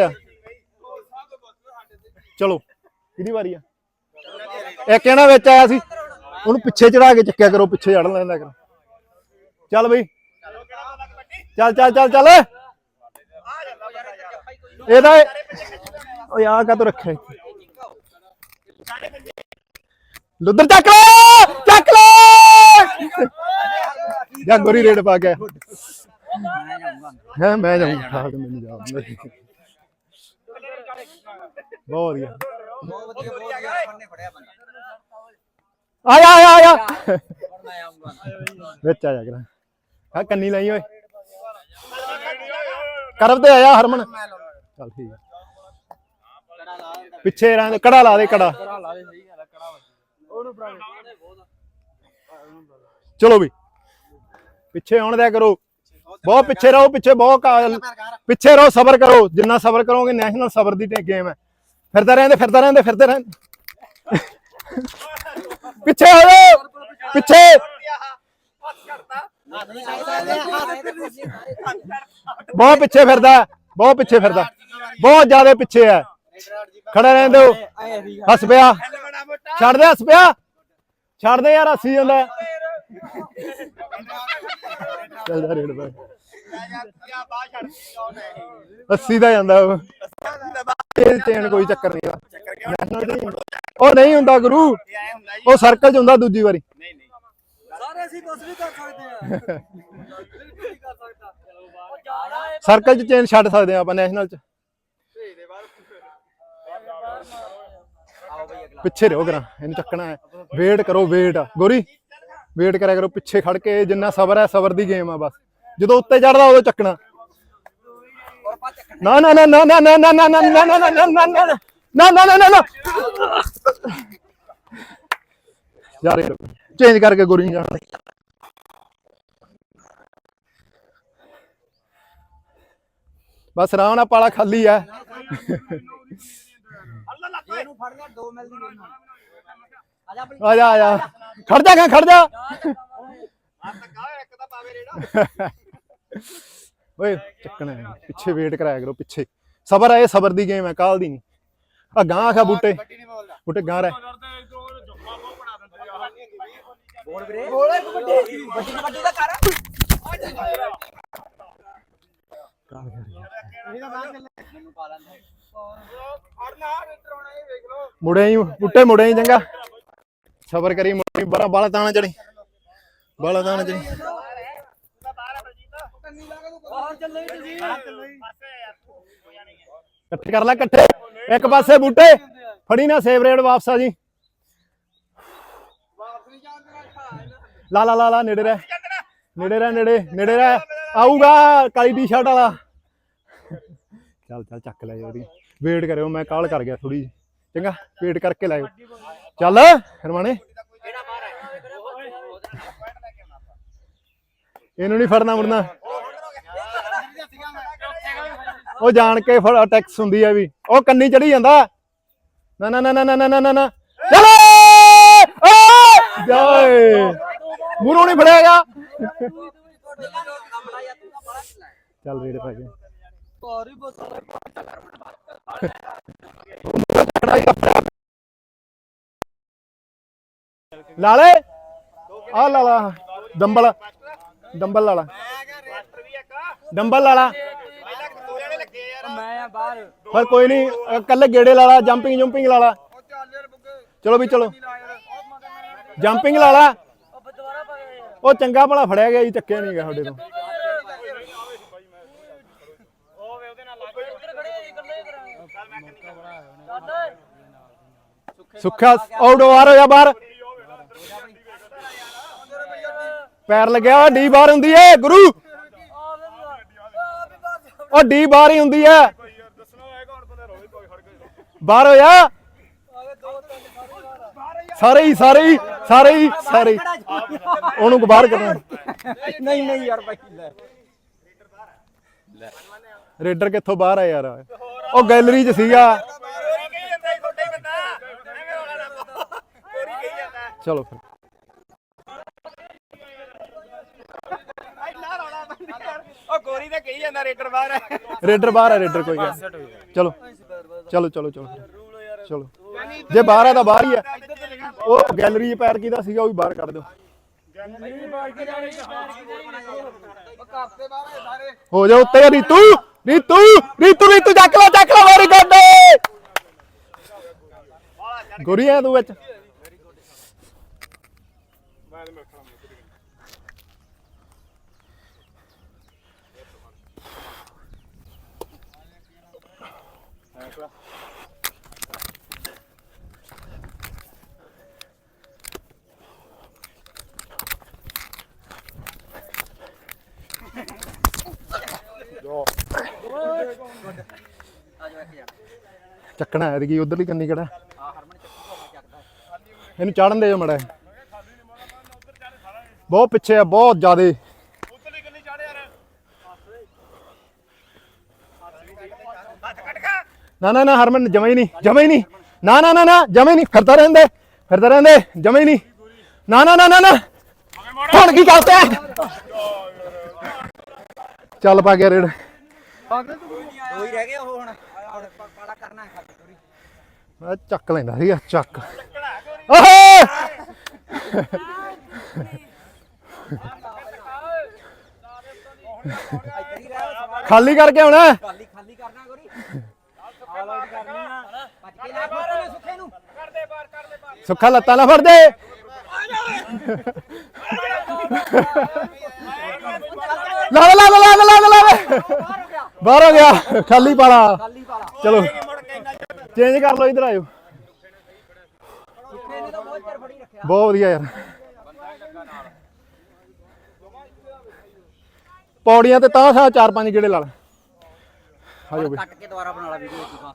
ਆ ਚਲੋ ਕਿਹਦੀ ਵਾਰੀ ਆ? ਇੱਕ ਇਹਨਾਂ ਵਿੱਚ ਆਇਆ ਸੀ? ਉਹਨੂੰ ਪਿੱਛੇ ਚੜਾ ਕੇ ਚੱਕਿਆ ਕਰੋ, ਪਿੱਛੇ ਚੜ ਲੈਂਦਾ ਕਰੋ। ਚੱਲ ਬਈ। ਚੱਲ ਚੱਲ ਚੱਲ ਚੱਲ। ਇਹਦਾ ਓਏ ਆ ਕਾ ਤੂੰ ਰੱਖਿਆ ਇੱਥੇ? ਲੁੱਦਰ ਚੱਕ ਲੈ! ਚੱਕ ਲੈ! ਜਾ ਗੋਰੀ ਰੇਡ ਪਾ ਕੇ ਹੈ, ਮੈਂ ਜਾਊਂਗਾ। ਮੈਨੂੰ ਜਾ ਬਹੁਤ ਵਧੀਆ। ਬਹੁਤ ਵਧੀਆ ਬਹੁਤ ਫੜਿਆ ਬੰਦਾ। ਫੜਨਾ ਆਉਂਗਾ ਵਿੱਚ ਆ ਜਾ ਕਰਾਂ ਆ ਕੰਨੀ ਲਈ ਓਏ। ਕਰਬ ਤੇ ਆਇਆ ਹਰਮਨ। ਚੱਲ ਠੀਕ ਆ। ਦਿੰਦਾ ਪਿੱਛੇ ਰਹਿਣ ਕੜਾ ਲਾ ਦੇ ਕੜਾ। ਲਾ ਦੇ ਕੜਾ ਚਲੋ ਵੀ। ਪਿੱਛੇ ਆਉਣ ਦਿਆ ਕਰੋ। ਬਹੁਤ ਪਿੱਛੇ ਰਹੋ ਪਿੱਛੇ ਬਹੁਤ ਪਿੱਛੇ ਰਹੋ ਸਬਰ ਕਰੋ। ਜਿੰਨਾ ਸਬਰ ਕਰੋਗੇ ਨੈਸ਼ਨਲ ਸਬਰ ਦੀ ਗੇਮ ਹੈ। ਫਿਰਦਾ ਰਹਿੰਦੇ ਫਿਰਦਾ ਰਹਿੰਦੇ ਫਿਰਦੇ ਰਹਿੰਦੇ। ਪਿੱਛੇ ਹੋ ਜਾਓ। ਪਿੱਛੇ। ਬਹੁਤ ਪਿੱਛੇ ਫਿਰਦਾ ਬਹੁਤ ਪਿੱਛੇ ਫਿਰਦਾ। ਬਹੁਤ ਜ਼ਿਆਦਾ ਪਿੱਛੇ ਹੈ। ਖੜੇ ਰਹਿੰਦੇ ਹੋ ਹੱਸ ਪਿਆ। ਛੱਡ ਦੇ ਹੱਸ ਪਿਆ। ਛੱਡ ਦੇ ਯਾਰ ਹੱਸੀ ਜਾਂਦਾ। ਚੱਲਦਾ ਅੱਸੀ ਦਾ ਜਾਂਦਾ ਉਹ। ਇਹ ਚੇਨ ਕੋਈ ਚੱਕਰ ਨਹੀਂ ਦਾ ਉਹ ਨਹੀਂ ਹੁੰਦਾ ਗੁਰੂ। ਉਹ ਸਰਕਲ ਚ ਹੁੰਦਾ ਦੂਜੀ ਵਾਰੀ। ਸਾਰੇ ਅਸੀਂ ਕੁਝ ਵੀ ਕਰ ਸਕਦੇ ਆ ਨਹੀਂ ਕਰ ਸਕਦਾ ਉਹ ਜਾਣਾ ਹੈ। ਸਰਕਲ ਚ ਚੇਨ ਛੱਡ ਸਕਦੇ ਆ ਆਪਾਂ ਨੈਸ਼ਨਲ ਚ। ਪਿੱਛੇ ਰਹੋ ਕਰਾਂ। ਇਹਨੂੰ ਚੱਕਣਾ ਹੈ। ਵੇਟ ਕਰੋ ਵੇਟ ਗੋਰੀ। ਵੇਟ ਕਰਿਆ ਕਰੋ ਪਿੱਛੇ ਖੜ ਕੇ ਜਿੰਨਾ ਸਬਰ ਹੈ ਸਬਰ ਦੀ ਗੇਮ ਆ ਬਸ ਜਦੋਂ ਉੱਤੇ ਚੜਦਾ ਉਦੋਂ ਚੱਕਣਾ ਨਾ ਨਾ ਨਾ ਨਾ ਨਾ ਨਾ ਨਾ ਨਾ ਨਾ ਨਾ ਨਾ ਨਾ ਨਾ ਨਾ ਨਾ ਨਾ ਨਾ ਨਾ ਯਾਰ ਚੇਂਜ ਕਰਕੇ ਗੋਰੀ ਨੂੰ ਜਾਣ ਬਸ ਨਾਲ ਪਾਲਾ ਖਾਲੀ ਹੈ ਇਹਨੂੰ ਫੜਨਾ 2 ਮਿਲ ਦੀ ਜਾ ਆ ਜਾ ਆ ਜਾ ਖੜ ਜਾ ਗਾ ਖੜ ਜਾ। ਓਏ ਚੱਕਣਾ। ਹੈ, ਪਿੱਛੇ ਵੇਟ ਕਰਾਇਆ ਕਰੋ ਪਿੱਛੇ। ਸਬਰ ਆ ਇਹ ਸਬਰ ਦੀ ਗੇਮ ਹੈ ਕਾਲ ਦੀ ਨਹੀਂ। ਆ ਗਾਂ ਆਖਾ ਬੂਟੇ। ਬੂਟੇ ਗਾਂ ਰਹਿ। ਮੁੜੇ ਹੀ ਬੂਟੇ ਮੁੜੇ ਹੀ ਚੰਗਾ। ਸਬਰ ਕਰੀ ਮੁੜੇ ਬੜਾ ਬਾਲਾ ਤਾਣਾ ਚੜੀ ਬਾਲਾ ਤਾਣਾ ਚੜੀ ਇਕੱਠੇ ਕਰ ਲੈ, ਇਕੱਠੇ। ਇੱਕ ਪਾਸੇ ਬੂਟੇ। ਫੜੀ ਨਾ ਸੇਵ ਰੇਡ ਵਾਪਸ ਆ ਜੀ। ਲਾ ਲਾ ਲਾ ਲਾ, ਨੇੜੇ ਰਹਿ। ਨੇੜੇ ਰਹਿ, ਨੇੜੇ ਨੇੜੇ ਰਹਿ। ਆਊਗਾ ਕਾਲੀ ਟੀ-ਸ਼ਰਟ ਵਾਲਾ। ਚੱਲ ਚੱਲ, ਚੱਕ ਲੈ ਉਹਦੀ। ਵੇਟ ਕਰਿਓ, ਮੈਂ ਕਾਲ ਕਰ ਗਿਆ ਥੋੜੀ ਚੰਗਾ ਵੇਟ ਕਰਕੇ ਲਾਇਓ। ਚੱਲ ਹਰਮਾਨੇ ਇਹਨੂੰ ਨਹੀਂ ਫੜਨਾ ਮੁੜਨਾ। ਉਹ ਜਾਣ ਕੇ ਫੜ ਟੈਕਸ ਹੁੰਦੀ ਆ ਵੀ। ਉਹ ਕੰਨੀ ਚੜੀ ਜਾਂਦਾ। ਨਾ ਨਾ ਨਾ ਨਾ ਨਾ ਨਾ ਨਾ ਨਾ ਚਲੋ ਜਾਏ ਮੂਰੋਂ ਨਹੀਂ ਫੜਿਆਗਾ ਚੱਲ ਰੇਡ ਪਾ ਕੇ। ਭਾਰੀ ਬੋਤਲ। ਲਾਲੇ ਆ ਲਾਲਾ ਡੰਬਲ ਡੰਬਲ ਲਾਲਾ ਡੰਬਲ ਲਾਲਾ ਮੈਂ ਆ ਬਾਹਰ ਪਰ ਕੋਈ ਨਹੀਂ ਕੱਲ ਗੇੜੇ ਲਾਲਾ ਜੰਪਿੰਗ ਜੰਪਿੰਗ ਲਾਲਾ ਚਲੋ ਵੀ ਚਲੋ। ਜੰਪਿੰਗ ਲਾਲਾ ਉਹ ਚੰਗਾ ਭਲਾ ਫੜਿਆ ਗਿਆ ਜੀ, ਚੱਕਿਆ ਨਹੀਂ ਗਿਆ ਤੁਹਾਡੇ ਤੋਂ। ਸੁੱਖਾ ਆਊਟ ਹੋ ਆ ਰਿਹਾ ਬਾਹਰ। ਪੈਰ ਲੱਗਿਆ ਡੀ ਬਾਹਰ ਹੁੰਦੀ ਏ ਗੁਰੂ। ਉਹ ਡੀ ਬਾਹਰ ਹੀ ਹੁੰਦੀ ਏ। ਬਾਹਰ ਹੋ ਜਾ ਸਾਰੇ ਹੀ ਸਾਰੇ ਹੀ ਸਾਰੇ ਹੀ ਸਾਰੇ ਹੀ। ਉਹਨੂੰ ਬਾਹਰ ਕਰਨਾ। ਨਹੀਂ ਨਹੀਂ ਯਾਰ ਬਾਈ ਲੈ। ਰੇਡਰ ਕਿੱਥੋਂ ਬਾਹਰ ਆ ਯਾਰ? ਉਹ ਗੈਲਰੀ 'ਚ ਸੀਗਾ। ਚਲੋ ਫਿਰ ਉਹ ਗੋਰੀ ਤੇ ਕਹੀ ਜਾਂਦਾ ਰੇਡਰ ਬਾਹਰ ਹੈ। ਰੇਡਰ ਬਾਹਰ ਹੈ ਰੇਡਰ ਕੋਈ ਗੱਲ ਨੀ। ਚਲੋ ਚਲੋ ਚਲੋ ਚਲੋ। ਚਲੋ। ਜੇ ਬਾਹਰ ਆ ਤਾਂ ਬਾਹਰ ਹੀ ਹੈ। ਉਹ ਗੈਲਰੀ 'ਚ ਪੈਰ ਕਿਹਦਾ ਸੀਗਾ ਉਹ ਵੀ ਬਾਹਰ ਕੱਢ ਦਿਓ। ਹੋ ਜਾ ਉੱਤੇ ਰੀਤੂ। ਰੀਤੂ ਰੀਤੂ ਰੀਤੂ ਚੱਕ ਲੈ ਚੱਕ ਲੈ ਵੈਰੀ ਗੁੱਡ ਗੋਰੀ ਆ ਤੂੰ ਵਿੱਚ। ਚੱਕਣਾ ਹੈ ਕਿ ਉਧਰਲੀ ਕੰਨੀ ਕਿਹੜਾ ਇਹਨੂੰ ਚੜਨ ਦੇ ਮੜਾ ਬਹੁਤ ਪਿੱਛੇ ਆ, ਬਹੁਤ ਜ਼ਿਆਦੇ। ਨਾ ਨਾ ਨਾ ਹਰਮਨ ਜਮਾ ਹੀ ਨਹੀਂ ਜਮਾ ਹੀ ਨਹੀਂ। ਨਾ ਨਾ ਨਾ ਨਾ ਜਮਾ ਹੀ ਨਹੀਂ। ਫਿਰਦਾ ਰਹਿੰਦੇ ਫਿਰਦਾ ਰਹਿੰਦੇ ਜਮਾ ਹੀ ਨਹੀਂ। ਨਾ ਨਾ ਨਾ ਨਾ ਨਾ। ਹੁਣ ਕੀ ਕਰਤੇ ਚੱਲ ਪਾ ਗਿਆ ਰੇੜ ਦੋ ਹੀ ਰਹਿ ਗਏ ਉਹ ਹੁਣ। ਪਾੜਾ ਕਰਨਾ ਹੈ ਮੈਂ ਚੱਕ ਲੈਂਦਾ ਸੀਗਾ ਚੱਕ। ਓਏ ਇੱਧਰ ਹੀ ਰਹਿ ਸਵਾਲ ਖਾਲੀ ਕਰਕੇ ਆਉਣਾ ਸੁੱਖਾ ਲੱਤਾਂ ਨਾ ਫੜ ਦੇ ਲਾ ਲਾ ਲਾ ਲਾ ਲਾ ਲਾ ਬਾਹਰ ਹੋ ਗਿਆ, ਖਾਲੀ ਪਾਲਾ। ਚਲੋ, ਚੇਂਜ ਕਰ ਲਓ, ਇਧਰ ਆਇਓ। ਬਹੁਤ ਵਧੀਆ ਯਾਰ। ਪੌੜੀਆਂ ਤੇ ਤਾਂ ਸਾ ਚਾਰ ਪੰਜ ਗੇੜੇ ਲਾ ਲੈ। ਆਜੋ ਬਈ। ਕੱਟ ਕੇ ਦੁਬਾਰਾ ਬਣਾ ਲਾ ਵੀਡੀਓ